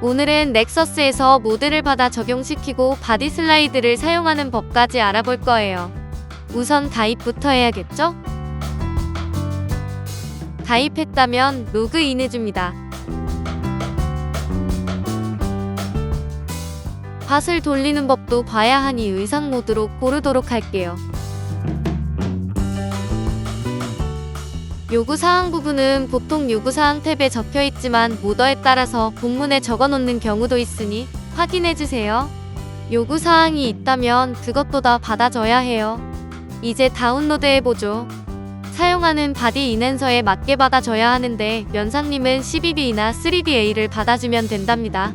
오늘은 넥서스에서 모드를 받아 적용시키고 바디 슬라이드를 사용하는 법까지 알아볼 거예요. 우선 가입부터 해야겠죠? 가입했다면 로그인 해줍니다. 밭을 돌리는 법도 봐야 하니 의상 모드로 고르도록 할게요. 요구사항 부분은 보통 요구사항 탭에 적혀 있지만 모더에 따라서 본문에 적어 놓는 경우도 있으니 확인해 주세요. 요구사항이 있다면 그것도 다 받아줘야 해요. 이제 다운로드해 보죠. 사용하는 바디 인앤서에 맞게 받아줘야 하는데 면상님은 12B나 3DA를 받아주면 된답니다.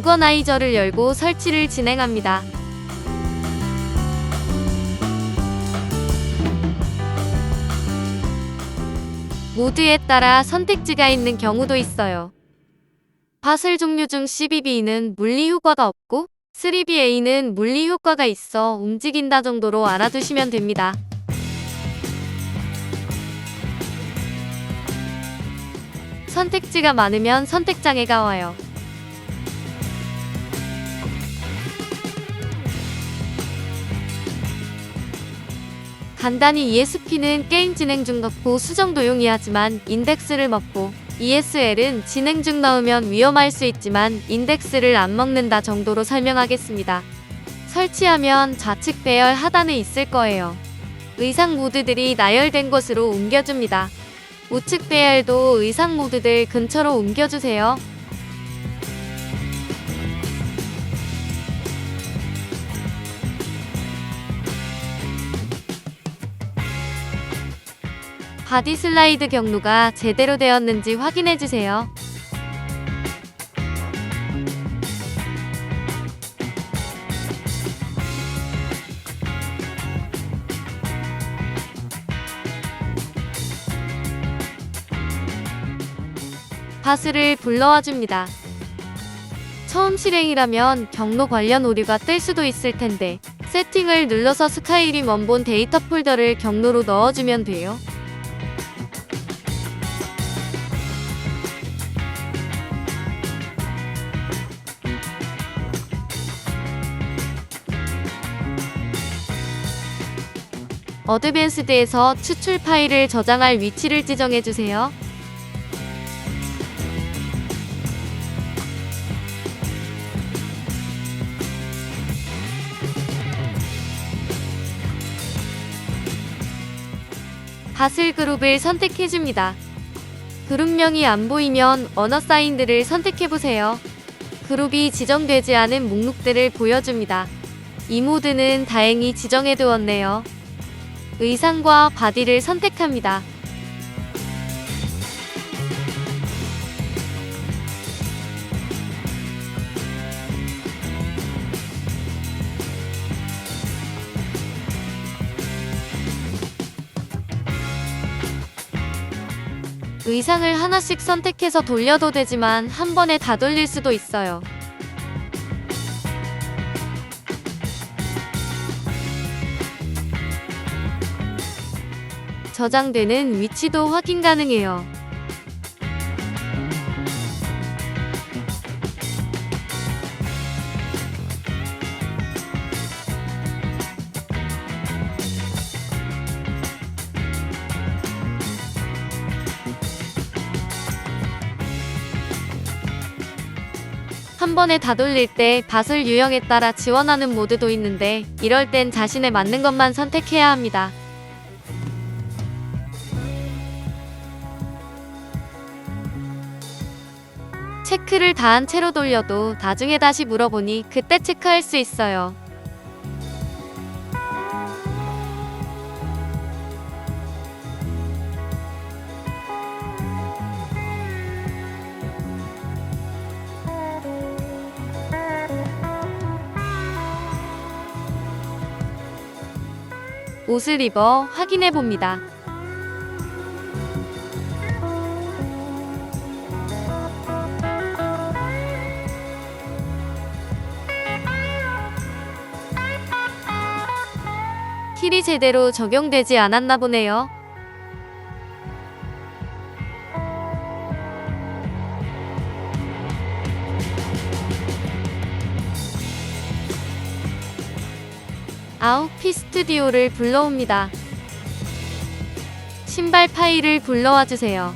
오거나이저를 열고 설치를 진행합니다. 모드에 따라 선택지가 있는 경우도 있어요. 파슬 종류 중 12B는 물리 효과가 없고 3BA는 물리 효과가 있어 움직인다 정도로 알아두시면 됩니다. 선택지가 많으면 선택장애가 와요. 간단히 ESP는 게임 진행 중 넣고 수정 도용이 하지만 인덱스를 먹고 ESL은 진행 중 넣으면 위험할 수 있지만 인덱스를 안 먹는다 정도로 설명하겠습니다. 설치하면 좌측 배열 하단에 있을 거예요. 의상 모드들이 나열된 곳으로 옮겨줍니다. 우측 배열도 의상 모드들 근처로 옮겨주세요. 바디 슬라이드 경로가 제대로 되었는지 확인해 주세요. 바스를 불러와 줍니다. 처음 실행이라면 경로 관련 오류가 뜰 수도 있을 텐데 세팅을 눌러서 스카이림 원본 데이터 폴더를 경로로 넣어주면 돼요. 어드밴스드에서 추출 파일을 저장할 위치를 지정해 주세요. 바슬 그룹을 선택해 줍니다. 그룹명이 안 보이면 언어 사인들을 선택해 보세요. 그룹이 지정되지 않은 목록들을 보여줍니다. 이 모드는 다행히 지정해 두었네요. 의상과 바디를 선택합니다. 의상을 하나씩 선택해서 돌려도 되지만 한 번에 다 돌릴 수도 있어요. 저장되는 위치도 확인 가능해요. 한 번에 다 돌릴 때 밭을 유형에 따라 지원하는 모드도 있는데 이럴 땐 자신에 맞는 것만 선택해야 합니다. 체크를 다한 채로 돌려도 나중에 다시 물어보니 그때 체크할 수 있어요. 옷을 입어 확인해 봅니다. 틸이 제대로 적용되지 않았나 보네요. 아웃피 스튜디오를 불러옵니다. 신발 파일을 불러와 주세요.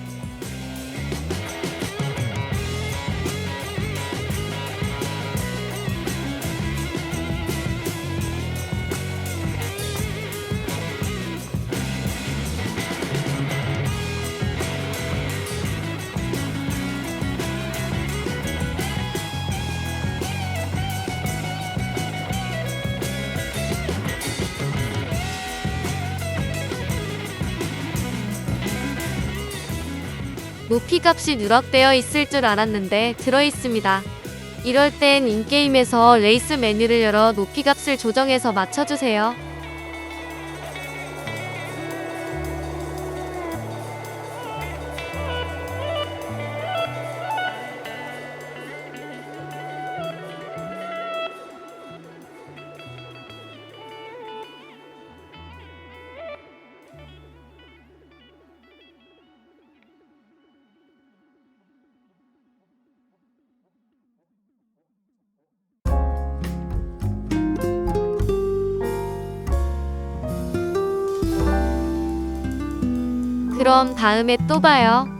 높이 값이 누락되어 있을 줄 알았는데 들어 있습니다. 이럴 땐 인게임에서 레이스 메뉴를 열어 높이 값을 조정해서 맞춰주세요. 그럼 다음에 또 봐요.